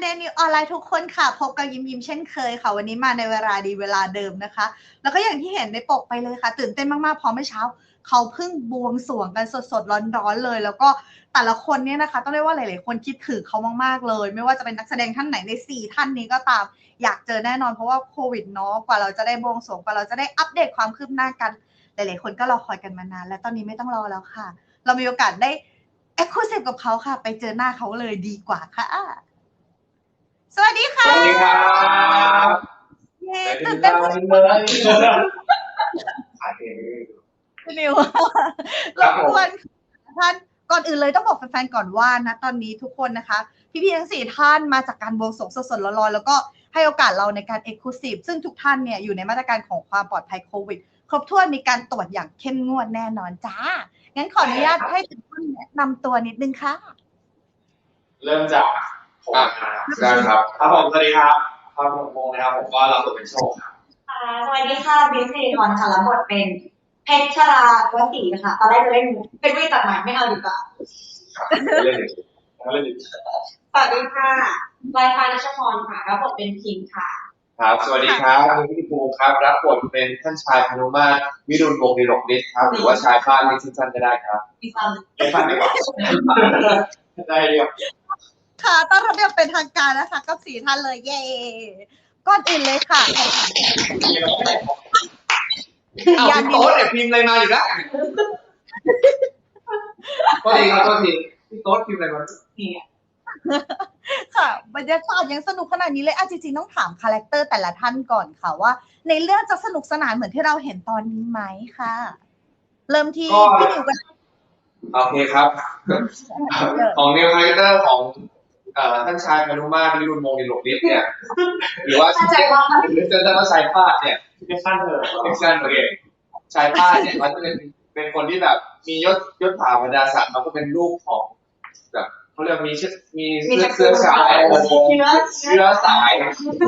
ฟนๆเดนิวออนไลน์ทุกคนค่ะ พบกับยิ้มยิ้มเช่นเคยค่ะ วันนี้มาในเวลาดีเวลาเดิมนะคะ แล้วก็อย่างที่เห็นในปกไปเลยค่ะ ตื่นเต้นมากๆเพราะเมื่อเช้า เขาเพิ่งบวงสรวงกันสดๆร้อนๆเลย แล้วก็แต่ละคนเนี่ยนะคะ ต้องเรียกว่าหลายๆคนคิดถึงเขามากๆเลย ไม่ว่าจะเป็นนักแสดงท่านไหนในสี่ท่านนี้ก็ตามอยากเจอแน่นอนเพราะว่าโควิดเนาะกว่าเราจะได้บวงสรวงกว่าเราจะได้อัปเดตความคืบหน้ากัน หลายๆคนก็รอคอยกันมานาน และตอนนี้ไม่ต้องรอแล้วค่ะ เรามีโอกาสได้เอ็กซ์คลูซีฟกับเขาค่ะ ไปเจอหน้าเขาเลยดีกว่าค่ะ สวัสดีค่ะสวัสดีครับเย้ตื่นเต้นมากขายเองคุณนิวครรับบผมกวนท่านก่อนอื่นเลยต้องบอกแฟนๆก่อนว่านะตอนนี้ทุกคนนะคะ พี่ๆทั้งสี่ท่านมาจากการบวงสรวงสดๆร้อนๆแล้วก็ให้โอกาสเราในการเอ็กซ์คลูซีฟซึ่งทุกท่านเนี่ยอยู่ในมาตรการของความปลอดภัยโควิด ครบถ้วนมีการตรวจอย่างเข้มงวดแน่นอนจ้า งั้นขออนุญาตให้ทุกท่านแนะนำตัวนิดนึงค่ะ เริ่มจาก ผมนะครับได้ครับครับผมสวัสดีครับครับผมโมงนะครับผมก็รับบทเป็นโชคครับค่ะสวัสดีค่ะบิวสิริพรค่ะรับบทเป็นเพชรชราวสีค่ะตอนแรกจะเล่นมุกเป็นวิตัดหมายไม่เอาดีกว่าครับเล่นหนึ่งเล่นหนึ่งสวัสดีค่ะไวไฟนิชพรค่ะรับบทเป็นพิมพ์ค่ะครับ สวัสดีครับผมพี่ภูมิครับรับบทเป็นท่านชายพนุมาตรวิรุณวงศ์ดิรกฤทธิ์ครับ หรือว่าชายฟ้าเรียกสั้นๆก็ได้ครับมีความไม่ฟันดีกว่าได้เรียบ ค่ะต้อนรับอย่างเป็นทางการนะคะกับสี่ท่านเลยเย้ก่อนอื่นเลยค่ะขอถามอ้าวพี่โต๊ดเนี่ยพิมพ์อะไรมาอยู่ได้โทษทีครับโทษทีพี่โต๊ดพิมพ์อะไรมาเนี่ยค่ะบรรยากาศยังสนุกขนาดนี้เลยอะจริงๆต้องถามคาแรคเตอร์แต่ละท่านก่อนค่ะว่า ในเรื่องจะสนุกสนานเหมือนที่เราเห็นตอนนี้ไหมค่ะ เริ่มที่พี่นิวกันโอเคครับ ของนิวคาแรคเตอร์ของเอ่อ ท่านชายพนุมาตรวิรุณวงศ์ดิรกฤทธิ์เนี่ยหรือว่าเข้าใจว่าหรือจะว่าชายพาดเนี่ยเป็นขั้นเถอะเป็นขั้นโอเคชายพาดเนี่ยเขาจะเป็นเป็นคนที่แบบมียศยศถาบรรดาศักดิ์เขาก็เป็นลูกของแบบเขาเรียกมีเชื้อมีมีเชื้อตระกูลเชื้อสายเชื้อเชื้อสาย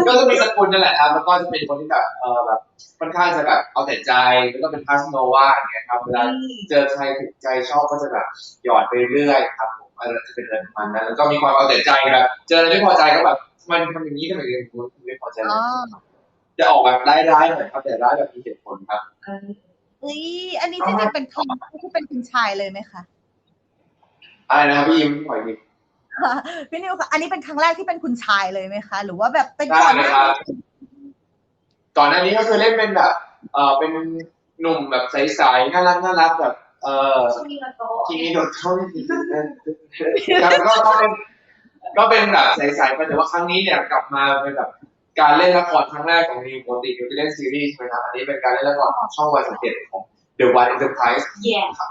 ก็จะมีสกุลนั่นแหละครับแล้วก็จะเป็นคนที่แบบเออแบบค่อนข้างจะแบบเอาแต่ใจแล้วก็เป็นพาสโนวาอย่างเงี้ยครับเวลาเจอใครถูกใจชอบก็จะแบบหยอดไปเรื่อยครับผม อะไรจะเป็นเรื่องมันนะแล้วก็มีความเอาแต่ใจแบบเจออะไรไม่พอใจก็แบบมันทำอย่างนี้ทำอย่างนี้คุณไม่พอใจอ๋อจะออกแบบร้ายๆหน่อยครับแต่ร้ายแบบมีเหตุผลครับเออเอ้ยอันนี้จริงๆเป็นครั้งแรกที่เป็นคุณชายเลยไหมคะอะไรนะครับพี่ยิ้มปล่อยยิ้มพี่นิวค่ะอันนี้เป็นครั้งแรกที่เป็นคุณชายเลยไหมคะ หรือว่าแบบเป็นได้ก่อนหนะน้าครับนี้ก่อนหน้านี้ก็คือเล่นเป็นแบบ เออเป็นหนุ่มแบบใสๆน่ารักน่ารักแบบ เออช่วงนี้เราโตทีนี้โดนเข้าไม่ผิดครับก็ก็เป็นก็เป็นแบบใสๆไปแต่ว่าครั้งนี้เนี่ยกลับมาเป็นแบบการเล่นละครครั้งแรกของนิวปกตินิวจะเล่นซีรีส์ใช่ไหมครับอันนี้เป็นการเล่นละครของช่องวันสังเกตของ The One Enterprise แย่ครับ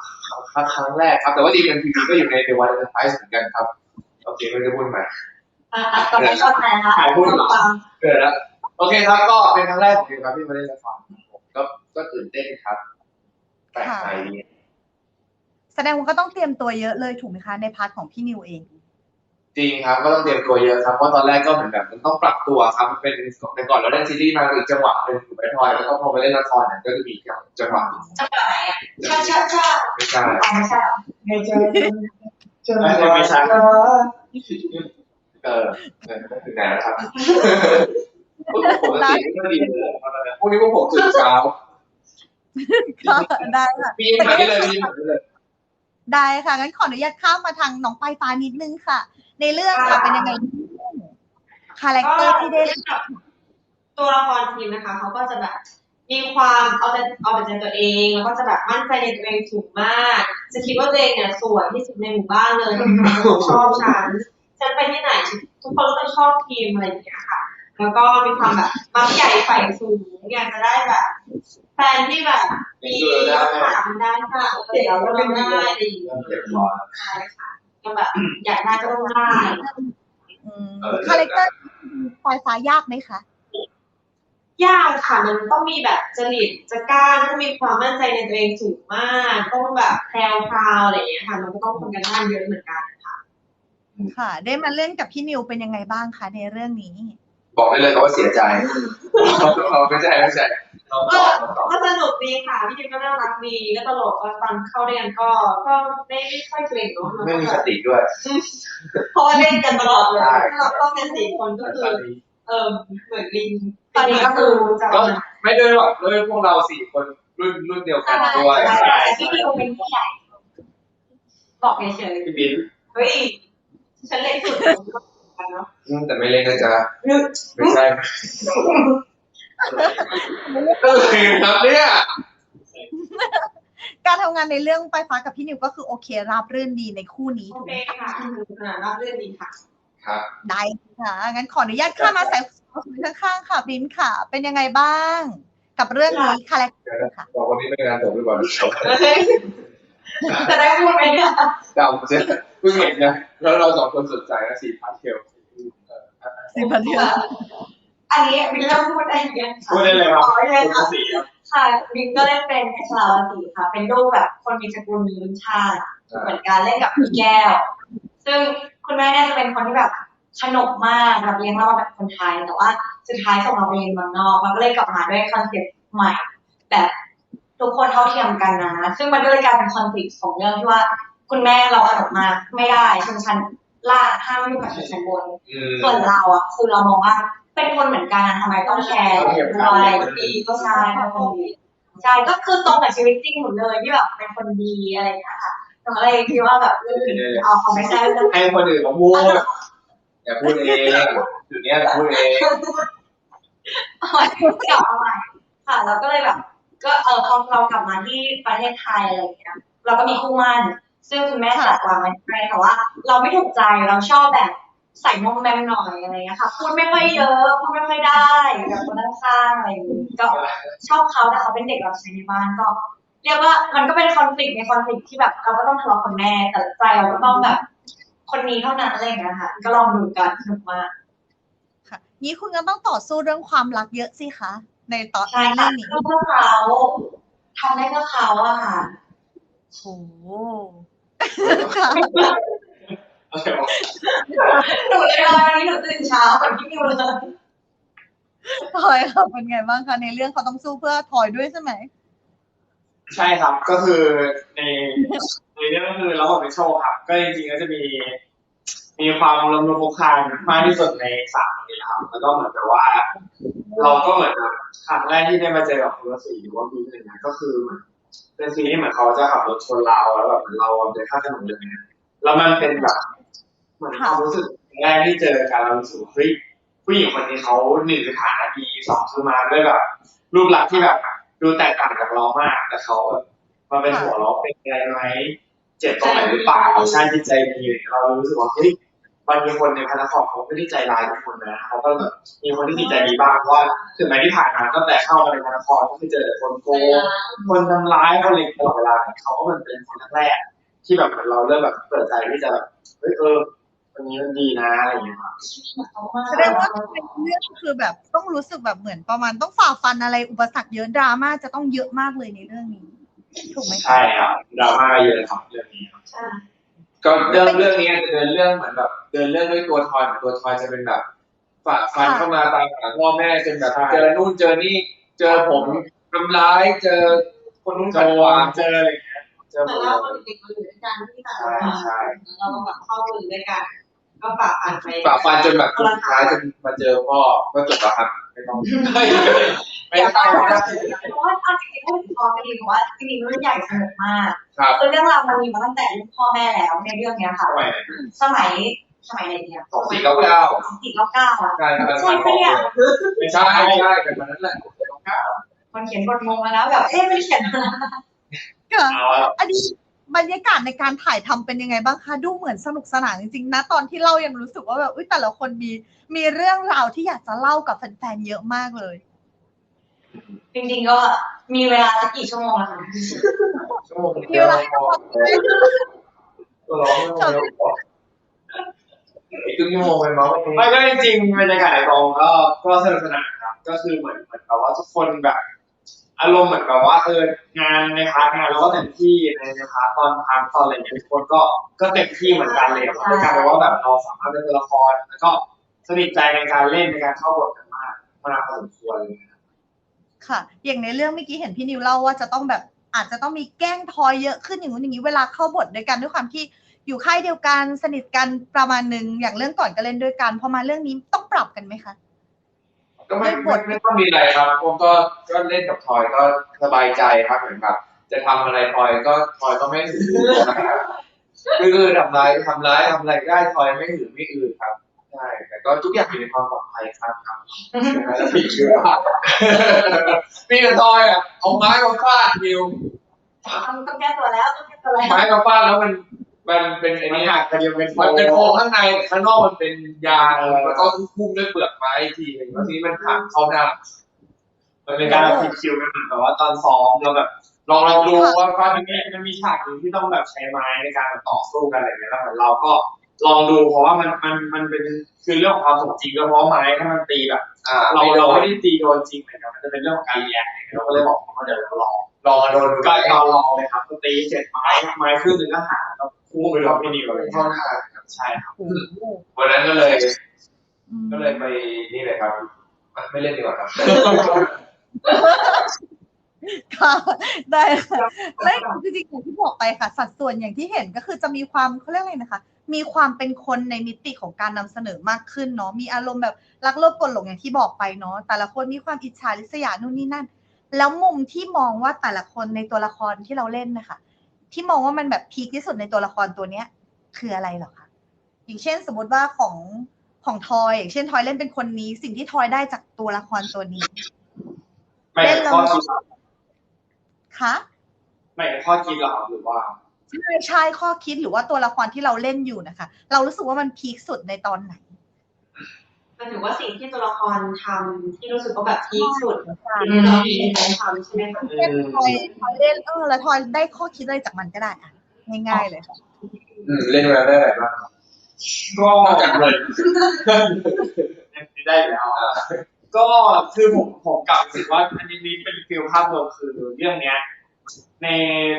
ครั้งแรกครับแต่ว่าดีเป็นทีวีก็อยู่ใน The One Enterprise เหมือนกันครับโอเคไม่ได้พูดใหม่อะอะต่อไปเข้าใจแล้วขายหุ้นเหรอฟังเกิดแล้วโอเคครับก็เป็นครั้งแรกของนิวครับที่มาเล่นละครผมก็ก็ตื่นเต้นครับแปลกใหม่ดี แสดงว่าก็ต้องเตรียมตัวเยอะเลยถูกไหมคะในพาร์ทของพี่นิวเอง จริงครับก็ต้องเตรียมตัวเยอะครับเพราะตอนแรกก็เหมือนแบบมันต้องปรับตัวครับมันเป็นแต่ก่อนเราเล่นซีรีส์มาอีกจังหวะหนึ่งถูกไหมทอยแล้วก็พอมาเล่นละครเนี่ยก็จะมีจังหวะหนึ่งจังหวะไหนอะชาชาชาไม่ใช่อ๋อไม่ใช่เหรอไม่ใช่ไม่ใช่ไม่ใช่เออเออถึงไหนแล้วครับพวกผมสติไม่ค่อยดีเลยพวกนี้พวกผมตื่นเช้าก็ได้ค่ะพี่ยิ้มหายได้เลยพี่ยิ้มหายได้เลย ได้ค่ะ งั้นขออนุญาตข้ามมาทางน้องปลายฟ้านิดนึงค่ะ ในเรื่องค่ะเป็นยังไงคาแรคเตอร์ที่ได้เล่นตัวละครทีมนะคะเขาก็จะแบบมีความเอาแต่เอาแต่ใจตัวเองแล้วก็จะแบบมั่นใจในตัวเองสูงมาก จะคิดว่าตัวเองเนี่ยสวยที่สุดในหมู่บ้านเลยทุกคนชอบฉันฉันไปที่ไหนทุกคนก็ชอบทีมอะไรอย่างเงี้ยค่ะ แล้วก็มีความแบบมักใหญ่ใฝ่สูงอยากจะได้แบบแฟนที่แบบมีถามได้ค่ะเดี๋ยวเราก็ได้อะไรอย่างเงี้ยเรียบร้อยใช่ค่ะก็แบบอยากได้ก็ต้องได้อืมเออคาแรคเตอร์ปลายฟ้ายากไหมคะยากค่ะมันต้องมีแบบจริตจะกล้าต้องมีความมั่นใจในตัวเองสูงมากต้องแบบแพรวพราวอะไรอย่างเงี้ยค่ะ มันก็ต้องทำกันบ้านเยอะเหมือนกันค่ะ ค่ะ ได้มาเล่นกับพี่นิวเป็นยังไงบ้างคะในเรื่องนี้ บอกได้เลยครับว่าเสียใจเราไม่ใช่ไม่ใช่เราตก็อบเราตอบก็สนุกดีค่ะพี่จิมก็น่ารักดีก็ตลกก็ตอนเข้าเรียนก็ก็ไม่ไม่ค่อยเกรงเนาะไม่มีสติด้วยเพราะว่าเล่นกันตลอดเลยใช่เราก็เป็นสี่คนก็คือตอนนี้เออเหมือนลิงตอนนี้ก็คือจะก็ไม่ด้วยหรอกด้วยพวกเราสี่คนรุ่นรุ่นเดียวกันด้วยใช่ใช่พี่ดิวเป็นผู้ใหญ่บอกเฉยพี่บิ๊นๆเฮ้ยฉันเล็กสุด เนาะอืมแต่ไม่เล่นนะจ๊ะไม่ใช่เออครับเนี่ยการทำงานในเรื่องปลายฟ้ากับพี่นิวก็คือโอเคราบรื่นดีในคู่นี้โอถูกเคไหมคะค่ะอ่ารับเรื่องดีค่ะครับได้ค่ะงั้นขออนุญาตข้ามมาใส่ข้างๆค่ะบินค่ะ เป็นยังไงบ้าง กับเรื่องนี้คาแรคเตอร์ค่ะบอกวันนี้เป็นงานจบหรือเปล่าจะได้พูดไหมเนี่ยดำเจ๊เพิ่งเห็นนะแล้วเราสองคนสนใจนะสีพาสเทล สิบนาทีอันนี้วินเริ่มพูดได้ยังพูดได้เลยครับอ๋อได้คุณค่ะสีครับค่ะวินก็เล่นเป็นเพชรลาวดีค่ะ เป็นลูกแบบคนมีสกุลมีรุ่นชาติเหมือนการเล่นกับพี่แก้ว ซึ่งคุณแม่เนี่ยจะเป็นคนที่แบบขนกมากแบบเลี้ยงเรามาแบบคนไทย แต่ว่าสุดท้ายส่งเราไปเรียนเมืองนอกเราก็เลยกลับมาด้วยคอนเซ็ปต์ใหม่แบบทุกคนเท่าเทียมกันนะ ซึ่งมันก็เลยกลายเป็นคอนฟ lict ของเรื่องที่ว่า คุณแม่เราขนกมากไม่ได้ชนชั้น ล่างห้ามยุ่งกับชนชั้นบนอืมส่วนเราอะคือเรามองว่า เป็นคนเหมือนกันนะทำไมต้องแชร์อะไรดีก็ใช่เป็นคนดีใช่ก็คือตรงกับชีวิตจริงหมดเลยที่แบบเป็นคนดีอะไรอย่างเงี้ยค่ะหนูก็เลยคิดว่าแบบเออเอาเขาไม่ใช่เรื่องให้คนอื่นมาพูดอย่าพูดเองจุดเนี้ยพูดเองเอาใหม่กลับมาใหม่ค่ะแล้วก็เลยแบบ ก็เออพอเรากลับมาที่ประเทศไทยอะไรอย่างเงี้ยเราก็มีคู่หมั่น ซึ่งคุณแม่จัดวางไว้ให้แต่ว่า เราไม่ถูกใจเราชอบแบบใส่มอมแมมหน่อยอะไรเงี้ยค่ะพูดไม่ค่อยเยอะพูดไม่ค่อยได้แบบคนข้างๆอะไรอย่างงี้ก็ชอบเขาแต่เขาเป็นเด็กรับใช้ในบ้านก็ เรียกว่ามันก็เป็นคอนฟ lict ในคอนฟ lict ที่แบบเราก็ต้องทะเลาะกับแม่แต่ใจเราก็ต้องแบบ คนนี้เท่านั้นอะไรอย่างเงี้ยค่ะ ก็ลองดูกันสนุกมากค่ะนี้คุณก็ต้องต่อสู้เรื่องความรักเยอะสิคะในตอนใช่ในค่ะเรื่องนี้เพื่อเขาทำได้เพื่อเขาอะค่ะโอ้โห ค่ะหนูเลยวันนี้หนูตื่นเช้าเหมือนพี่นิวเลยทอยค่ะเป็นไงบ้างคะในเรื่องเขาต้องสู้เพื่อทอยด้วยใช่ไหมใช่ครับก็คือในในเรื่องก็คือเราเป็นโชคครับ ก็จริงๆก็จะมีมีความลมลุกคลุกคลานมากที่สุดในสามนี้ครับ แล้วก็เหมือนกับว่า เราก็เหมือนกับครั้งแรกที่ได้มาเจอกับคุณวสีหรือว่าพี่อะไรเงี้ยก็คือเหมือน เป็นซีนที่เหมือนเขาจะขับรถชนเราแล้วแบบเหมือนเราเดินข้ามถนนเลยนี่ยแล้วมันเป็นแบบเหมือนความรู้สึกแรกที่เจอกันเรารู้สึกเฮ้ยผู้หญิงคนนี้เขาหนึ่งคือฐานะดีสองคือมาด้วยแบบ รูปลักษณ์ที่แบบดูแตกต่างจากเรามากแต่เขาแบบมาเป็นหัวเราะเป็นอะไรไหมเจ็บตรงไหนหรือเปล่าใช่จิตใจดีเรารู้สึกว่าเฮ้ย มันมีคนในพระนครเขาไม่ได้ใจร้ายทุกคนนะเขาก็แบบมีคนที่จิตใจดีบ้างเพราะว่าถึงแม้ที่ผ่านมาตั้งแต่เข้ามาในพระนครก็คือเจอแต่คนโกงคนทำร้ายคนเล็งตลอดเวลาเขาก็มันเป็นคนแรกๆที่แบบเหมือนเราเริ่มแบบเปิดใจที่จะแบบเฮ้ยเออคนนี้มันดีนะอะไรอย่างเงี้ยครับแสดงว่าในเรื่องคือแบบต้องรู้สึกแบบเหมือนประมาณต้องฝ่าฟันอะไรอุปสรรคเยอะดราม่าจะต้องเยอะมากเลยในเรื่องนี้ถูกไหมคะใช่ครับดราม่าเยอะครับเรื่องนี้ครับใช่ ก็เรื่องเรื่องนี้จะเดินเรื่องเหมือนแบบ เดินเรื่องด้วยตัวทอยเหมือนตัวทอยจะเป็นแบบฝ่าฟันเข้ามาตามหาพ่อแม่จนแบบเจอนู่นเจอนี่เจอผมทำร้ายเจอคนนู้นเจคนอวางเจออะไรอย่างเงี้ยเจอเหหมืมอนดเราเลคนยเด็กมาอยู่ด้วยกันที่ต่างใช่ใช่เราแบบเข้ามือด้วยกันก็ฝ่าฟันไปฝ่าฟันจนแบบสุดท้ายจนมาเจอพ่อก็จบแล้วครับไม่ต้อง ไม่ไม่แต่ต้องว่าไม่ต้องเพราะว่าเอาจริงๆพูดถึงพอกันดีบอกว่าจริงๆรุ่นใหญ่สนุกมากครับคือเรื่องราวมันมีมาตั้งแต่รุ่นพ่อแม่แล้วในเรื่องเนี้ยค่ะทำไมสมัยสมัยไหนเนี่ยสองสี่เก้าเก้าสองสี่เก้าเก้าอะใช่ครับใช่ปะเนี่ยไม่ใช่ใช่กันนั้นแหละเก้าคนเขียนบทงงแล้วแบบเอ๊ะไม่ได้เขียนมาค่ะเอาละอันนี้บรรยากาศในการถ่ายทำเป็นยังไงบ้างคะดูเหมือนสนุกสนานจริงๆนะตอนที่เล่ายังรู้สึกว่าแบบอุ้ยแต่ละคนมีมีเรื่องราวที่อยากจะเล่ากับแฟนๆเยอะมากเลย จริงๆก็มีเวลาสักกี่ชั่วโมงอะคะชั่วโมงเดียววลาให้เราฟังไมก็ร้องไม่พออีกครึ่งชั่วโมงไปมั้งไม่ก็จริงๆบรรยากาศในกองก็ก็สนุกสนานครับ ก็คือเหมือนเหมือนแบบว่าทุกคนแบบ อารมณ์เหมือนแบบว่าเอองานในพาร์ทงานเราก็เต็มที่ในในพาร์ทตอนพาร์ทตอนอะไรเงี้ยทุกคนก็ก็เต็มที่เหมือนกันเลยครับด้วยการแบบว่าแบบเราสามารถเป็นตัวละครแล้วก็สนิทใจในการเล่นในการเข้าบทกันมากมากพอสมควรเลยนะ ครับค่ะ อย่างในเรื่องเมื่อกี้เห็นพี่นิวเล่าว่าจะต้องแบบอาจจะต้องมีแกล้งทอยเยอะขึ้นอย่างนู้นอย่างนี้เวลาเข้าบทด้วยกันด้วยความที่อยู่ค่ายเดียวกันสนิทกันประมาณหนึ่งอย่างเรื่องก่อนก็เล่นด้วยกันพอมาเรื่องนี้ต้องปรับกันไหมคะก็ไม่ไม่ไม่ต้องมีอะไรครับผมก็ก็เล่นกับทอยก็สบายใจครับเหมือนแบบจะทำอะไรทอยก็ทอยก็ไม่ถือคือคือทำร้ายทำร้ายทำอะไรได้ทอยไม่ถือไม่อื่นครับ ใช่แต่ก็ทุกอย่างอยู่ในความปลอดภัยครับครับผิดเชื่อพี่กับทอยอะเอาไม้มาฟาดนิวต้องต้องแก้ตัวแล้วต้องแก้ตัวแล้วไม้มาฟาดแล้วมันมันเป็นไอ้มันนี่หักกระเดียวเป็นโฟมันเป็นโครงมข้างในแต่ข้างนอกมันเป็นยางแล้วก็พุ่มด้วยเปลือกไม้อีกทีหนึ่งแล้วทีนี้มันหักเข้าหน้ามันเป็เป็นนกาการรผิดคิวกันเหมือนแบบว่าตอนซ้อมเราแบบลองลองดูว่าฟาดมันมีมันมีฉากหนึ่งที่ต้องแบบใช้ไม้ในการแบบต่อสู้กันอะไรอย่างเงี้ยแล้วเหมือนเราก็ ลองดูเพราะว่ามันมันมันเป็นคือเรื่องของความสมจริงก็เพราะว่าไม้ถ้ามันตีแบบอ่าเราเราเราเราไม่ได้ตีโดนจริงเหมือนกันมันจะเป็นเรื่องของการรีแอคเนี่ยเราก็เลยบอกว่าเดี๋ยวเราลองลองมาโดนดูก็ตอนลองเลยครับก็ตีเสร็จไม้ไม้ขึ้นหนึ่งก็หาแล้วคู่ไปกับพี่นิวเลยเข้าหน้าใช่ครับวันนั้นก็เลยอืมก็เลยไปนี่เลยครับ ไม่เล่นดีกว่าครับ ค่ะได้ค่ะและจริงๆอย่างที่บอกไปค่ะ สัดส่วนอย่างที่เห็นก็คือจะมีความเขาเรียกอะไรนะคะ มีความเป็นคนในมิติของการนำเสนอมากขึ้นเนาะมีอารมณ์แบบรักโลภกดหลงอย่างที่บอกไปเนาะแต่ละคนมีความอิจฉาริษยานู่นนี่นั่น แล้วมุมที่มองว่าแต่ละคนในตัวละครที่เราเล่นนะคะที่มองว่ามันแบบพีคที่สุดในตัวละครตัวเนี้ย คืออะไรเหรอคะอย่างเช่น สมมติว่าของของทอยอย่างเช่นทอยเล่นเป็นคนนี้ สิ่งที่ทอยได้จากตัวละครตัวนี้ไม่ถึงข้อ คิดคะไม่ถึงข้อคิดเหรอครับหรือว่าใช่ใช่ข้อคิดหรือว่าตัวละครที่เราเล่นอยู่นะคะ เรารู้สึกว่ามันพีคสุดในตอนไหนหมันถือว่าสิ่งที่ตัวละครทำที่รู้สึกว่าแบบพีคสุดใช่ที่เราเห็นทำใช่ไหมคะเช่นทอยทอยเล่นเออแล้วทอยได้ข้อคิดอะไรจากมันก็ได้อะง่ายๆเลยค่ะอืมเล่นเวลาได้อะไรบ้างครับก็นอกจากเงินได้อยู่แล้วอะ ก็คือผมผมกลับรู้สึกว่าอันนี้เป็นฟิลภาพรวมคือเรื่องเนี้ย ใน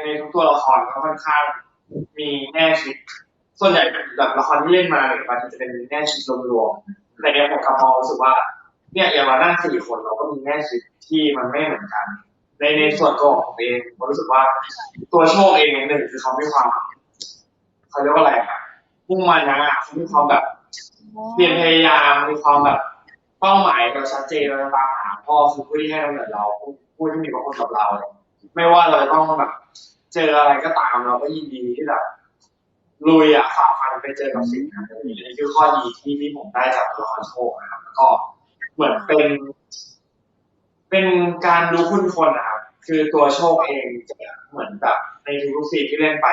ในทุกตัวละครก็ค่อนข้างมีแง่คิดส่วนใหญ่แบบละครที่เล่นมาเนี่ยมันจะเป็นแง่คิดรวมๆแต่เนี้ยผมกลับมอรู้สึกว่า เนี่ยอย่างเรานั่งสี่คนเราก็มีแง่คิดที่มันไม่เหมือนกัน ในในส่วนตัวของผมเองผมรู้สึกว่าตัวโชคเองหนึ่งคือเขามีความเขาเรียกว่าอะไรอะมุ่งมั่นนะเขามีความแบบเพียรพยายามมีความแบบ เป้าหมายเราชัดเจนเราจะตามหาพ่อคือผู้ที่ให้กำเนิดเราผู้ที่มีพระคุณกับเรา ไม่ว่าเราจะต้องแบบเจออะไรก็ตามเราก็ยินดีที่แบบลุยอะฝ่าฟันไปเจอกับสิ่งนั้นอันนี้คือข้อดีที่ที่ผมได้จากตัวละครโชคนะครับแล้วก็เหมือนเป็น เป็นการรู้คุณคนนะครับคือตัวโชคเองจะเหมือนแบบในทุกๆซีที่เล่นไป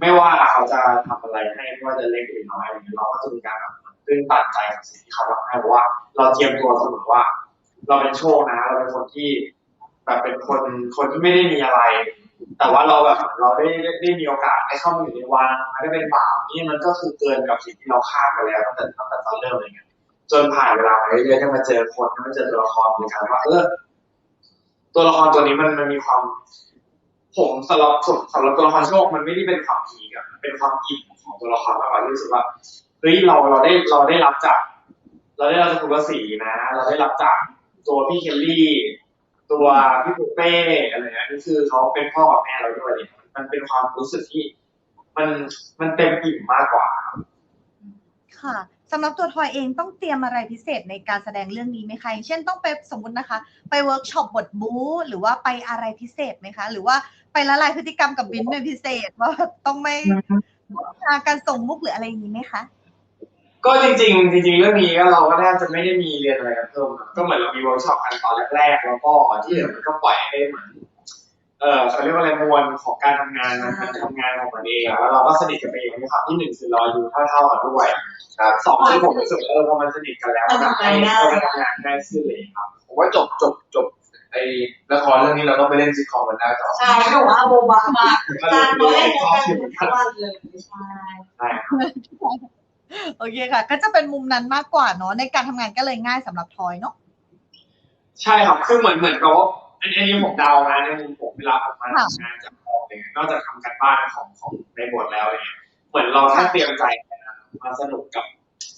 ไม่ว่าเขาจะทำอะไรให้ไม่ว่าจะเล็กหรือน้อยอะไรเงี้ยเราก็จะมีการแบบ ตื้นตันใจกับสิ่งที่เขาทำให้เพราะว่า เราเตรียมตัวเสมอว่า เราเป็นโชคนะ เราเป็นคนที่แบบเป็นคนคนที่ไม่ได้มีอะไร แต่ว่าเราแบบเราได้ได้มีโอกาสได้เข้ามาอยู่ในวังได้เป็นบ่าวนี่มันก็คือเกินกับสิ่งที่เราคาดไปแล้วตั้งแต่ตั้งแต่ตอนเริ่มอะไรเงี้ยจนผ่านเวลาไปเรื่อยๆได้มาเจอคนได้มาเจอตัวละครมีการว่าเออตัวละครตัวนี้มันมันมีความ ผมสำหรับสำหรับตัวละครโชคมันไม่ได้เป็นความพีกอะมันเป็นความอิ่มของตัวละครมากกว่าที่รู้สึกว่า เฮ้ยเราเราได้เราได้รับจาก เราได้รับจากคุณวสีนะ เราได้รับจากตัวพี่เคลลี่ ตัวพี่ปุเป้อะไรเงี้ยนี่คือเขาเป็นพ่อกับแม่เราด้วยเนี่ยมันเป็นความรู้สึกที่ มันมันเต็มอิ่มมากกว่า ค่ะสำหรับตัวทอยเองต้องเตรียมอะไรพิเศษในการแสดงเรื่องนี้ไหมคะอย่างเช่นต้องไปสมมตินะคะ ไปเวิร์กช็อปบทบู๊หรือว่าไปอะไรพิเศษไหมคะ หรือว่าไปละลายพฤติกรรมกับบินเป็นพิเศษว่าต้องไม่การส่งมุกหรืออะไรอย่างนี้ไหมคะ ก็จริงๆจริงๆเรื่องนี้ก็เราก็แทบจะไม่ได้มีเรียนอะไรกันเพิ่มครับก็เหมือนเรามีเวิร์กช็อปกันตอนแรกๆแล้วก็ที่เหลือมันก็ปล่อยให้เหมือนเออเขาเรียกว่าอะไรมวลของการทำงานมันมันทำงานของมันเองอะแล้วเราก็สนิทกันเองในความที่หนึ่งคือเราอายู่เท่าๆกันด้วยครับสองคือผมรู้สึกว่าเออพอมันสนิทกันแล้วมันทำให้มันทำงานง่ายขึ้นเลยครับผมว่าจบจบจบไอ้ละครเรื่องนี้เราต้องไปเล่นซิทคอมกันได้ต่อใช่เขาบอกว่าโบบามากจานเราเล่นกันทั้งวันเลยใช่ใช่ โอเคค่ะ ก็จะเป็นมุมนั้นมากกว่าเนาะในการทำงานก็เลยง่ายสำหรับทอยเนาะใช่ครับคือเหมือนเหมือนกับว่าอันอันนี้ผมเดานะในมุมผมเวลาผมมาทำงานจากกองเนี่ยนอกจากทำกันบ้านของของในบทแล้วเนี่ยเหมือนเราแค่เตรียมใจมาสนุกกับ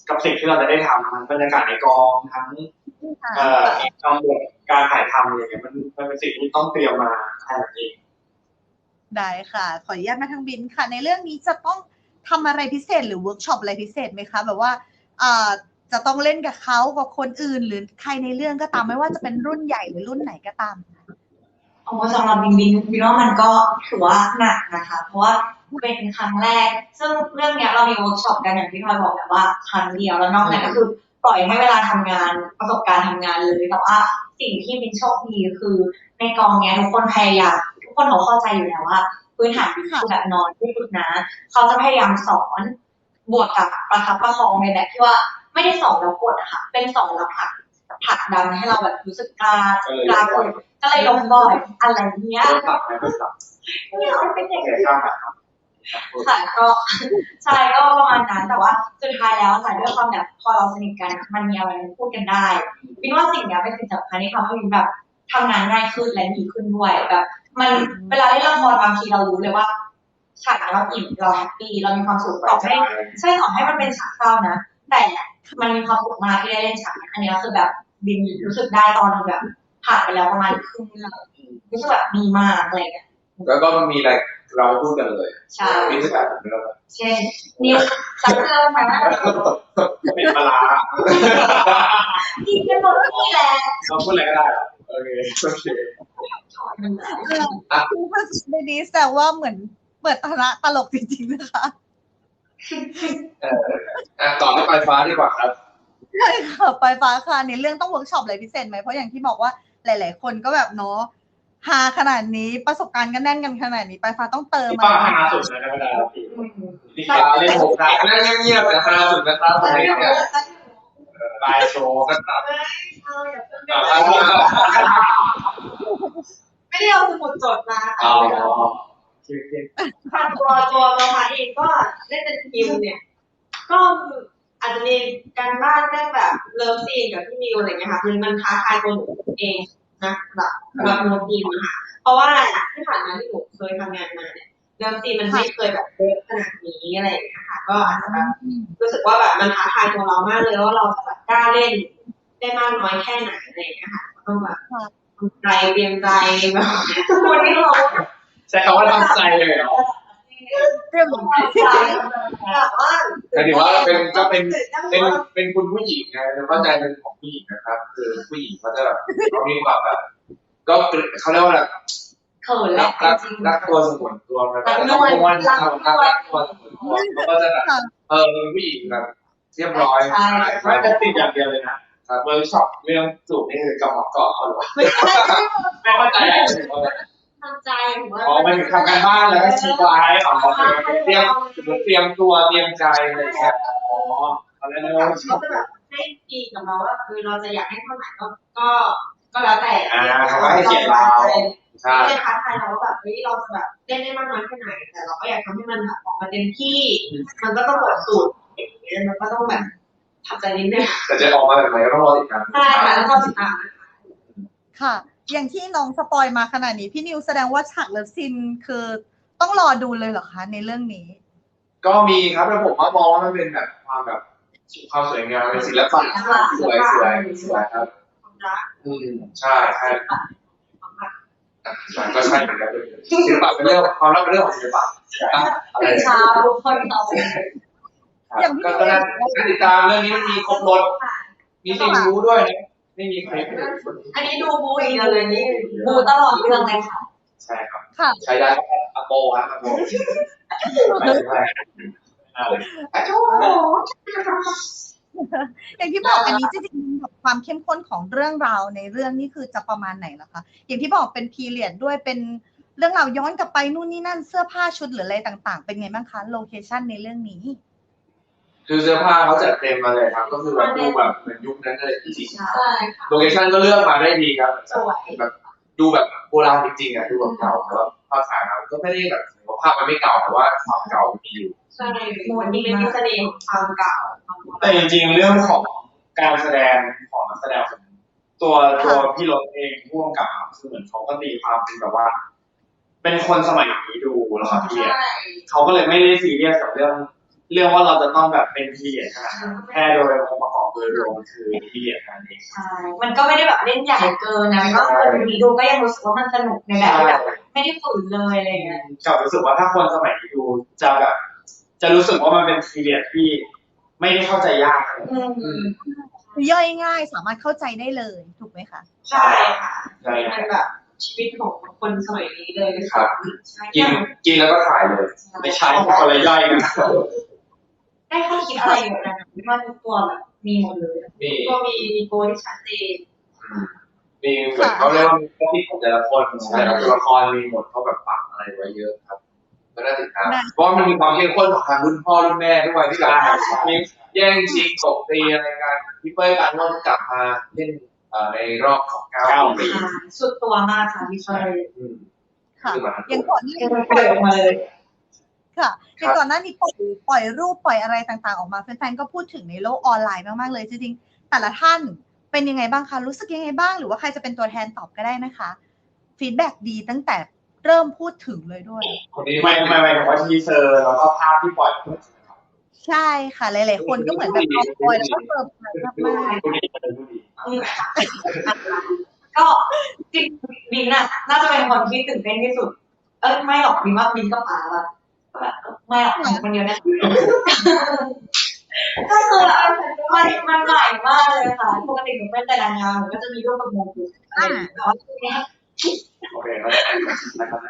กับสิ่งที่เราจะได้ทำทั้งบรรยากาศในกองทั้งค่ะเอ่อทำบทการถ่ายทำอะไรอย่างเงี้ยมันมันเป็นสิ่งที่ต้องเตรียมมาแค่นั้นเองได้ค่ะ ขออนุญาตมาทางบินค่ะ ในเรื่องนี้จะต้อง ทำอะไรพิเศษหรือเวิร์กช็อปอะไรพิเศษไหมคะ แบบว่าจะต้องเล่นกับเขากับคนอื่น หรือใครในเรื่องก็ตามไม่ว่าจะเป็นรุ่นใหญ่หรือรุ่นไหนก็ตามโอ้สำหรับบินบินบินว่ามันก็ถือว่าหนักนะคะ เพราะว่าเป็นครั้งแรก ซึ่งเรื่องเนี้ยเรามีเวิร์กช็อปกันอย่างที่พลอยบอกแบบว่าครั้งเดียวแล้วนอกนั้นก็คือปล่อยให้เวลาทำงานประสบการณ์ทำงานเลยแต่ว่าสิ่งที่บินโชคดีคือในกองเนี้ยทุกคนพยายามทุกคนเขาเข้าใจอยู่แล้วว่า พื้นฐานบินคือแบบนอนที่สุดนะ เขาจะพยายามสอนบวกกับประคับประคองในแบบที่ว่าไม่ได้สอนแล้วกดอะค่ะ เป็นสอนแล้วผลักผลักดันให้เราแบบรู้สึกกล้ากล้ากดก็เลยลงบ่อยอะไรเนี้ยเริ่มปรับไหมเริ่มปรับเนี่ยมันเป็นอย่างเสียนี้ข้างครับค่ะก็ใช่ก็ประมาณนั้นแต่ว่าสุดท้ายแล้วค่ะด้วยความแบบพอเราสนิทกันอะมันมีอะไรพูดกันได้วินว่าสิ่งเนี้ยเป็นสิ่งสำคัญที่ทำให้วินแบบทำงานง่ายขึ้นและดีขึ้นด้วยแบบ มันเวลาเล่นละครบางทีเรารู้เลยว่าฉากนั้นเราอิ่มเราแฮปปี้เรามีความสุขต่อให้ใช่ต่อให้มันเป็นฉากเศร้านะ แต่มันมีความสุขมากที่ได้เล่นฉากนี้อันนี้ก็คือแบบบินรู้สึกได้ตอนแบบผ่านไปแล้วประมาณครึ่งเรื่องรู้สึกแบบดีมากอะไรอย่างเงี้ยแล้วก็มันมีอะไรเราพูดกันเลยใช่มีสักแบบหนึ่งแล้วเช่นนิวสักเรื่องนะเป็นปลาร้ากินกันหมดนี่แหละเราพูดอะไรก็ได้เหรอ โอเคโอเคคุณผู้ชมในนี้แซวว่าเหมือนเปิดตลกตลกจริงๆนะคะอะต่อที่ปลายฟ้าดีกว่าครับใช่ค่ะปลายฟ้าค่ะในเรื่องต้องเวิร์กช็อปอะไรพิเศษไหมเพราะอย่างที่บอกว่าหลาย ๆ คนก็แบบเนาะฮาขนาดนี้ประสบการณ์ก็แน่นกันขนาดนี้ปลายฟ้าต้องเติมที่อะป้าไรฮาสุดนะในเวลาเราปีที่ป้าเล่นโฮมได้นั่งเงียบๆแต่ฮาสุดนะครับตอนนี้เนี่ย ลายโชว์ก็ตัดเอาอย่าเพิ่งอ่าไม่ได้เอาสมุดจดมาอ๋อคิวเคนค่ะตัวตัวตัวพาเองก็เล่นเป็นทีมเนี่ย ก็อาจจะมีการบ้านเรื่องแบบเลิฟซีนกับพี่มิวอะไรเงี้ยค่ะคือมันท้าทายตัวหนูเองนะแบบแบบโนทีมอะค่ะเพราะว่าที่ผ่านมาที่หนูเคยทำงานมาเนี่ย เลิฟซีนมันไม่เคยแบบเยอะขนาดนี้อะไรอย่างเงี้ยค่ะ ก็อาจจะแบบรู้สึกว่าแบบมันท้าทายตัวเรามากเลยว่าเราจะแบบกล้าเล่นได้มากน้อยแค่ไหนอะไรอย่างเงี้ยค่ะก็ต้องแบบทำใจเตรียมใจแบบทุกคนที่เราใช้คำว่าทำใจเลยเหรอเรื่องใจแบบว่าแต่ถือว่าเป็นก็เป็นเป็นเป็นคุณผู้หญิงไงเข้าใจเป็นของผู้หญิงนะครับ คือผู้หญิงเขาจะแบบเขามีความแบบก็เขาเรียกว่าอะไรเขินแหรัละกรักจริงรักตัวสมุนตัวมันรักนต้องวลม้วนรัรักกนวลรักตัวสมุนตัวเขาก็จะแบบเออเป็นผู้หญิงแบบเรียบร้อยใช่ไม่แต่ติดอย่างเดียวเลยนะเวิร์กช็อปเรื่องสูบนี่คือกำหนดก่อนเขาหรือว่าไม่ใช่ไม่เข้าใจทำใจถือว่าอ๋อมันถึงทำการบ้านแล้วก็ชี้ไว้อ๋อเตรียมเตรียมตัวเตรียมใจอะไรอย่างเงี้ยอ๋อเอาแล้วเขาจะแบบให้ทีกับเราว่าคือเราจะอยากให้เท่าไหร่ก็ก็ก็แล้วแต่อ่าเขาก็ให้เกียรติเราใช่ ก็เลยท้าทายเราว่าแบบเฮ้ยเราจะแบบเล่นได้มากน้อยแค่ไหน แต่เราก็อยากทำให้มันแบบออกมาเต็มที่ มันก็ต้องบทสูตรอย่างเงี้ยมันก็ต้องแบบทำใจนิดนึงแต่จะออกมาแบบไหนก็ต้องรอติดตามใช่ค่ะแล้วก็ติดตามนะคะค่ะ อย่างที่น้องสปอยมาขนาดนี้พี่นิวแสดงว่าฉากเลิฟซีนคือต้องรอดูเลยเหรอคะในเรื่องนี้ ก็มีครับแต่ผมว่ามองว่ามันเป็นแบบความแบบความสวยงามเป็นศิลปะสวยสวยสวยครับความรักอืมใช่ใช่ ใช่ก็ใช่เหมือนกันเลยศิลปะเป็นเรื่องความรักเป็นเรื่องของศิลปะอะอะไรตื่นเช้าทุกคนเราอย่างพี่ก็ก็น่าน่าติดตามเรื่องนี้มันมีครบรถมีซีนรู้ด้วยนะไม่มีใครไม่รู้อันนี้ดูบูอีกแล้วเลยนี่บูตลอดเรื่องเลยค่ะใช่ครับค่ะใช้ได้ก็อโปฮะอโปไม่ใช่อ่าเลยอะโจ อย่างที่บอกอันนี้จริงๆแบบความเข้มข้นของเรื่องราวในเรื่องนี้คือจะประมาณไหนล่ะคะ อย่างที่บอกเป็นพีเรียดด้วยเป็นเรื่องราวย้อนกลับไปนู่นนี่นั่นเสื้อผ้าชุดหรืออะไรต่าง ๆ เป็นไงบ้างคะโลเคชันในเรื่องนี้ คือเสื้อผ้าเขาจัดเต็มมาเลยครับ ก็คือแบบดูแบบเหมือนยุคนั้นเลยจริงใช่ค่ะโลเคชั่นก็เลือกมาได้ดีครับสวยแบบดูแบบโบราณจริงๆอะดูแบบเก่าแล้ว ภาพถ่ายเราก็ไม่ได้แบบถือว่าภาพมันไม่เก่าแต่ว่าความเก่ามีอยู่ใช่มันนี่เป็นเสน่ห์ของความเก่าความโบราแต่ณจริงๆเรื่องของการแสดงของนักแสดงคนนี้ตัวตัวพี่รถเองพ่วงกับคือเหมือนเขาก็ตีความเป็นแบบว่า เป็นคนสมัยนี้ดูละครพีเรียดใช่เขาก็เลยไม่ได้ซีเรียสกับเรื่อง เรื่องว่าเราจะต้องแบบเป็นพีเรียดขนาดนั้นแค่โดยองค์ประกอบโดยรวมคือพีเรียดขนาดนี้ใช่มันก็ไม่ได้แบบเล่นใหญ่เกินนะก็คนดูดูก็ยังรู้สึกว่ามันสนุกในแบบที่แบบ ไม่ได้ฝืนเลยอะไรอย่างเงี้ยกับรู้สึกว่าถ้าคนสมัยนี้ดูจะแบบจะรู้สึกว่ามันเป็นพีเรียดที่ไม่ได้เข้าใจยากเลยอืมอืมย่อยง่ายสามารถเข้าใจได้เลยถูกไหมคะใช่ค่ะใช่มันแบบชีวิตของคนสมัยนี้เลยครับใช่กินกินแล้วก็ถ่ายเลย ไม่ใช่คนละย่อยกันได้ข้อคิดอะไรเยอะนะที่ว่าทุกตัวแบบมีหมดเลยมีก็มีมีโกที่ชัดเจนอื มมีเหมือนเขาเรียกว่ามีข้อคิดของแต่ละคนแต่ละตัวละครมีหมดเขาแบบปักอะไรไว้เยอะครับก็น่าติดตามได้เพราะว่ามันมีความเข้มข้นของทางรุ่นพ่อรุ่นแม่ด้วยที่แบบมีแย่งชิงตบตีอะไรกันพี่เป้ยปานนท์กลับมาเล่นเอ่อในรอบของเก้าเก้าปีสุดตัวมากค่ะพี่เฟยอืมค่ะขึ้นมาอย่างก่อนหน้านี้เปิดออกมาเลยค่ะอย่างก่อนหน้านี้ปล่อยปล่อยรูปปล่อยอะไรต่างๆ ออกมาแฟนๆก็พูดถึงในโลกออนไลน์มากๆเลยจริงๆแต่ละท่าน เป็นยังไงบ้างคะ รู้สึกยังไงบ้าง หรือว่าใครจะเป็นตัวแทนตอบก็ได้นะคะ ฟีดแบ็ดีตั้งแต่เริ่มพูดถึงเลยด้วย คนนี้ไม่ไม่ไม่ถึงว่าทีเซอร์แล้วก็ภาพที่ปล่อยใช่ไหมครับใช่ค่ะ หลาย ๆ คนก็เหมือนแบบรอคอยแล้วก็เซอร์ไพรส์มากดูดีดูดีอืมก็จริงบินน่ะน่าจะเป็นคนที่ตื่นเต้นที่สุด เออไม่หรอกบินว่าบินก็ป๋าแบบแบบไม่หรอกหนูคนเดียวนะ ก็คือมันมันใหม่มากเลยค่ะปกติหนูเป็นแต่นางงามหนูก็จะมีรูปกับมงกุฎอะไรอย่างเงี้ยแต่ว่าทีเนี้ยโอเคเข้าใจเข้าใจ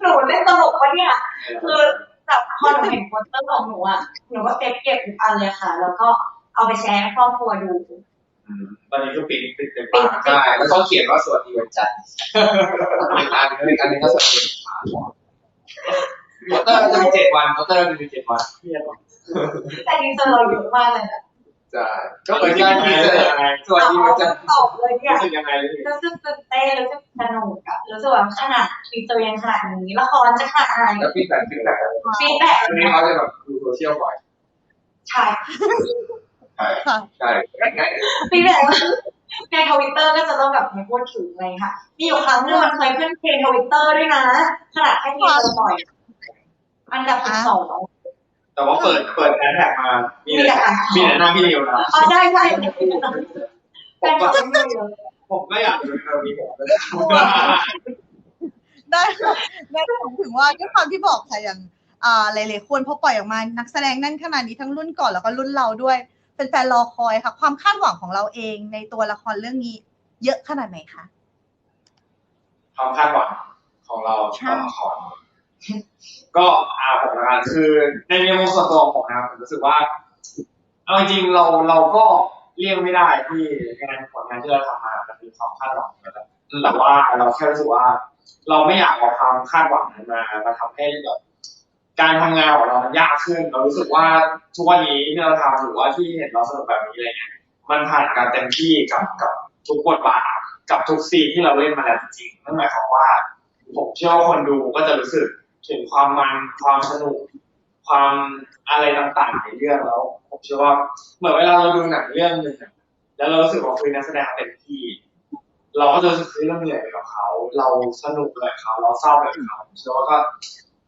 หนูเล่นตลกวะเนี่ย คือแบบพอหนูเห็นโปสเตอร์ของหนูอะหนูก็เก็บเก็บทุกอันเลยค่ะ แล้วก็เอาไปแชร์ให้ครอบครัวดูอืมตอนนี้ก็ปิดปิดเต็มปิดใช่แล้วเขาเขียนว่าสวัสดีวันจันทร์อีกอันนึงอีกอันนึงก็สวัสดีวันอัลเตอร์จะมีเจ็ดวันอัลเตอร์จะมีเจ็ดวันเครียด แต่ดีเซอร์เราเยอะมากเลยนะใช่ก็เหมือนกันที่เจอสวัสดีวันจันทร์ตอบเลยเนี่ยรู้สึกยังไงรู้สึกรู้สึกตื่นเต้นรู้สึกสนุกอะรู้สึกว่าขนาดดีเซอร์ยังขนาดนี้ละครจะขนาดไหนแล้วพี่แบกพี่แบกฟีดแบ็กอันนี้เขาจะแบบดูโซเชียลบ่อยใช่ใช่ค่ะใช่ง่ายฟีดแบ็กในทวิตเตอร์ก็จะต้องแบบมีพูดถึงอะไรค่ะ มีอยู่ครั้งหนึงมันเคยขึ้นเทรนทวิตเตอร์ด้วยนะ ขนาดแค่ทีเซอร์ปล่อยอันดับสิบสอง แต่ว่าเปิดเปิดแฮชแท็กมามีแต่มีแต่หน้าพี่นิวนะอ๋อใช่ใช่แฟนคลับไม่เยอะผมก็อยากดูเรื่องนี้ผมได้ได้ผมถึงว่าด้วยความที่บอกค่ะอย่างอ่าหลายๆคนพอปล่อยออกมานักแสดงนั่นขนาดนี้ทั้งรุ่นก่อนแล้วก็รุ่นเราด้วยเป็นแฟนๆรอคอยค่ะ ความคาดหวังของเราเองในตัวละครเรื่องนี้ เยอะขนาดไหนคะ ความคาดหวังของเราใช่ ต่อละคร ก็อาผมละกันคือในในมุมส่วนตัวของผมนะครับผมรู้สึกว่าเอาจริงๆเราเราก็เลี่ยงไม่ได้ที่งานผลงานที่เราทำมามันมีความคาดหวังอยู่แล้วแต่ว่าเราแค่รู้สึกว่า เราไม่อยากเอาความคาดหวังนั้นมามาทำให้แบบการทำงานของเรามันยากขึ้น เรารู้สึกว่าทุกวันนี้ที่เราทำหรือว่าที่เห็นเราสนุกแบบนี้อะไรเงี้ยมันผ่านการเต็มที่กับกับทุกบทบาทกับทุกซีนที่เราเล่นมาแล้วจริงๆนั่นหมายความว่าผมเชื่อว่าคนดูก็จะรู้สึก ถึงความมันความสนุก ความอะไรต่างๆในเรื่องแล้วผมเชื่อว่าเหมือนเวลาเราดูหนังเรื่องหนึ่งแล้วเรารู้สึกว่าคือนักแสดงเต็มที่ เราก็จะรู้สึกเฮ้ยเราเหนื่อยกับเขา เราสนุกกับเขา เราเศร้ากับเขาผมเชื่อว่าก็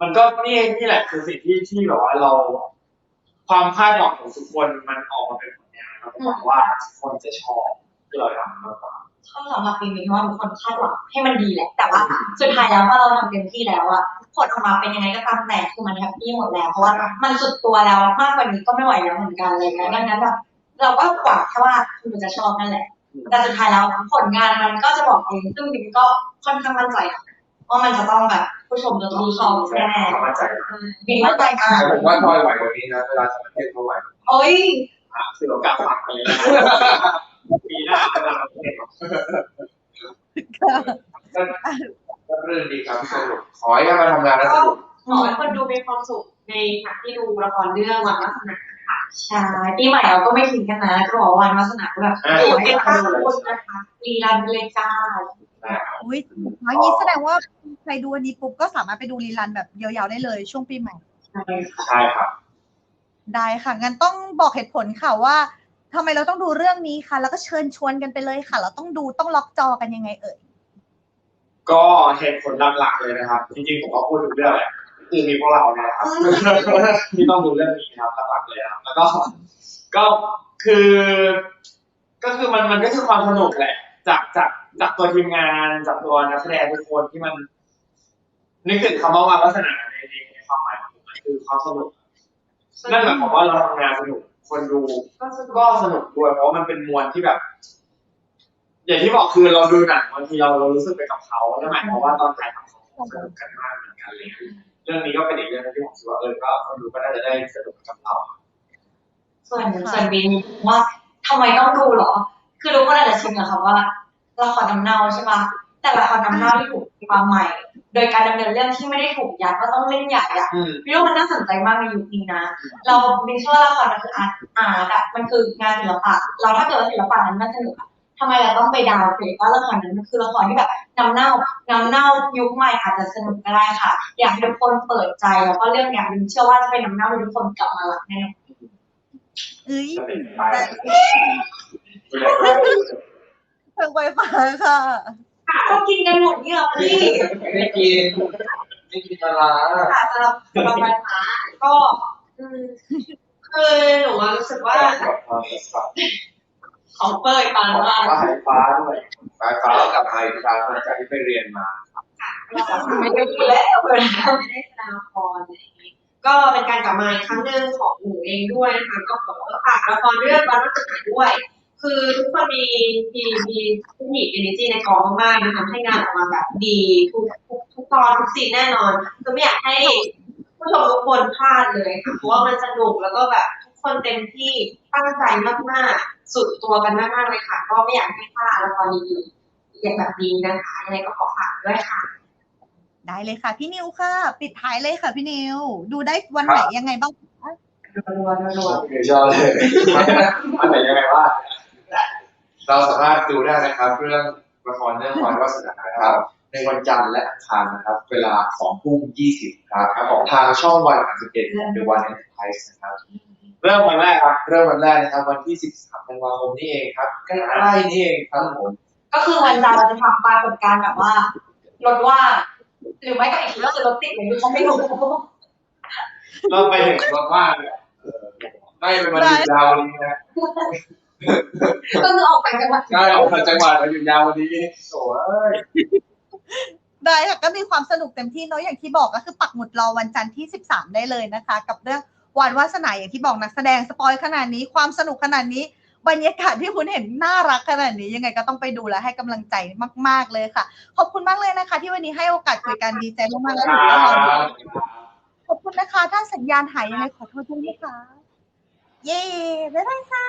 มันก็นี่นี่แหละคือสิ่งที่ที่แบบว่าเรา ความคาดหวังของทุกคนมันออกมาเป็นผลงานแล้วผมหวังว่าทุกคนจะชอบที่เราทำมากกว่าก็สำหรับปีนี้ว่าทุกคนคาดหวังให้มันดีแหละ แต่ว่าสุดท้ายแล้วว่าเราทำเต็มที่แล้วอะ ผลออกมาเป็นยังไงก็ตามแต่คือมันแฮปปี้หมดแล้วเพราะว่ามันสุดตัวแล้วมากกว่านี้ก็ไม่ไหวแล้วเหมือนกันอะไรอย่างเงี้ยดังนั้นแบบเราก็หวังแค่ว่าคุณจะชอบนั่นแหละ แต่สุดท้ายแล้วผลงานมันก็จะบอกเองซึ่งบินก็ค่อนข้างมั่นใจอะว่ามันจะต้องแบบผู้ชมจะต้องชอบแน่ความมั่นใจๆบินมั่นใจมากแต่ผมว่าทอยไหวกว่านี้นะเวลาทำเพลงเขาไหวกว่านี้โอ้ยอะคือโอกาสฝากไปเลยนะปีหน้าจะทำเพลง ก็ก็เรื่องดีครับสนุกขอให้มาทำงานแล้วสนุกขอให้คนดูมีความสุขในขณะที่ดูละครเรื่องวันลักษณะใช่ปีใหม่เราก็ไม่ทิ้งกันนะก็บอกว่าวันวาสนาก็แบบโอ้เป็นข้าวคนนะคะรีรันไปเลยจ้าอุ้ยอย่างนี้แสดงว่าใครดูอันนี้ปุ๊บก็สามารถไปดูรีลันแบบยาวๆได้เลยช่วงปีใหม่ใช่ครับได้ค่ะงั้นต้องบอกเหตุผลค่ะว่าทำไมเราต้องดูเรื่องนี้ค่ะ แล้วก็เชิญชวนกันไปเลยค่ะ เราต้องดูต้องล็อกจอกันยังไงเอ่ย ก็เหตุผลหลักๆเลยนะครับ จริงๆผมก็พูดทุกเรื่องแหละคือมีพวกเราเนี่ยครับที่ต้องดูเรื่องนี้ครับหลักๆเลยครับ แล้วก็ก็คือ ก็คือมันมันก็คือความสนุกแหละ จากจากจากตัวทีมงานจากตัวนักแสดงทุกคนที่มันนึกถึงคำว่าวางลักษณะในในในความหมายของมันคือความสนุกนั่นหมายความว่าเราทำงานสนุกคนดูก็ก็สนุกด้วยเพราะว่ามันเป็นมวลที่แบบ อย่างที่บอกคือเราดูหนังบางทีเราเรารู้สึกไปกับเขานั่นหมายความว่าตอนถ่ายทำเขาสนุกกันมากเหมือนกันเลยเรื่องนี้ก็เป็นอีกเรื่องที่ผมคิดว่าเออก็คนดูก็น่าจะได้สนุกกับเรา ส่วนส่วนบินว่าทำไมต้องดูเหรอ คือทุกคนอาจจะชินกับคำว่าละครน้ำเน่าใช่ปะแต่ละครน้ำเน่าที่ถูกความใหม่ โดยการดำเนินเรื่องที่ไม่ได้ถูกยัดว่าต้องเล่นใหญ่อะอืมพี่ว่ามันน่าสนใจมากในยุคนี้นะ เราบินเชื่อว่าละครมันคืออาร์ตอาร์ตอะมันคืองานศิลปะ เราถ้าเกิดว่าศิลปะนั้นมันสนุกอะ ทำไมเราต้องไปดาวน์เกรดว่าละครนั้นมันคือละครที่แบบน้ำเน่าน้ำเน่ายุคใหม่อาจจะสนุกก็ได้ค่ะ อยากให้ทุกคนเปิดใจแล้วก็เรื่องเนี้ยบินเชื่อว่าจะเป็นน้ำเน่าให้ทุกคนกลับมารักแน่นอนเอ้ยจะเป็นไปทางไวไฟค่ะค่ะก็กินกันหมดนี่เหรอพี่ไม่กินไม่กินปลาร้าค่ะสำหรับสำหรับปัญหาก็อืมคือหนูอะรู้สึกว่า ของเปิดตอนว่าว่าสายฟ้าด้วยปลายฟ้าก็กลับมาอีกครั้งหลังจากที่ไปเรียนมาไม่ได้ดูแล้วเลยไม่ได้แสดงละครอะไรอย่างนี้ก็เป็นการกลับมาอีกครั้งหนึ่งของหนูเองด้วยนะคะก็ขอฝากละครเรื่องวันรักษาด้วย คือทุกคนมีมีมีเทคนิคเอเนจีในกองมากๆนะคะให้งานออกมาแบบดีทุกทุกทุกตอนทุกซีนแน่นอนคือไม่อยากให้ผู้ชมทุกคนพลาดเลยค่ะเพราะว่ามันสนุกแล้วก็แบบทุก คนเต็มที่ตั้งใจมากๆ สุดตัวกันมากๆเลยค่ะ ก็ไม่อยากให้พลาดละครดีๆอย่างแบบนี้นะคะยังไงก็ขอฝากด้วยค่ะ ได้เลยค่ะ พี่นิวค่ะ ปิดท้ายเลยค่ะ พี่นิว ดูได้วันไหนยังไงบ้างคะรัวๆรัวๆชอบเลยอันไหนยังไงว่าเราสามารถดูได้นะครับ เรื่องละครเรื่องวันวาสนานะครับ ในวันจันทร์และอังคารนะครับ เวลาของทุ่มยี่สิบครับของทางช่องวันสามสิบเอ็ดหรือวันเอ็นไทส์นะครับ เริ่มวันแรกครับ เริ่มวันแรกนะครับ วันที่ 13ธันวาคมนี่เองครับใกล้ๆนี่เองครับผมก็คือวันจันทร์เราจะทำปรากฏการณ์แบบว่ารถว่างหรือไม่ก็อีกทีก็คือรถติดเลยเขาไม่รู้เราไปถึงรถว่างเนี่ยได้เป็นวันหยุดยาววันนี้นะก็คือออกไปจังหวัดได้ออกจากจังหวัดวันหยุดยาววันนี้โอ้ยได้ค่ะก็มีความสนุกเต็มที่เนาะอย่างที่บอกก็คือปักหมุดรอวันจันทร์ที่ 13 ได้เลยนะคะ กับเรื่อง วานวาสนาอย่างที่บอกนักแสดงสปอยขนาดนี้ความสนุกขนาดนี้ บรรยากาศที่คุณเห็นน่ารักขนาดนี้ยังไงก็ต้องไปดูและให้กำลังใจมาก ๆเลยค่ะ ขอบคุณมากเลยนะคะ ที่วันนี้ให้โอกาสคุยกันดีใจมากๆแล้วหนูก็รอดูขอบคุณนะคะ ถ้าสัญญาณหายยังไงขอโทษด้วยนะคะ เย้บ๊ายบายค่ะ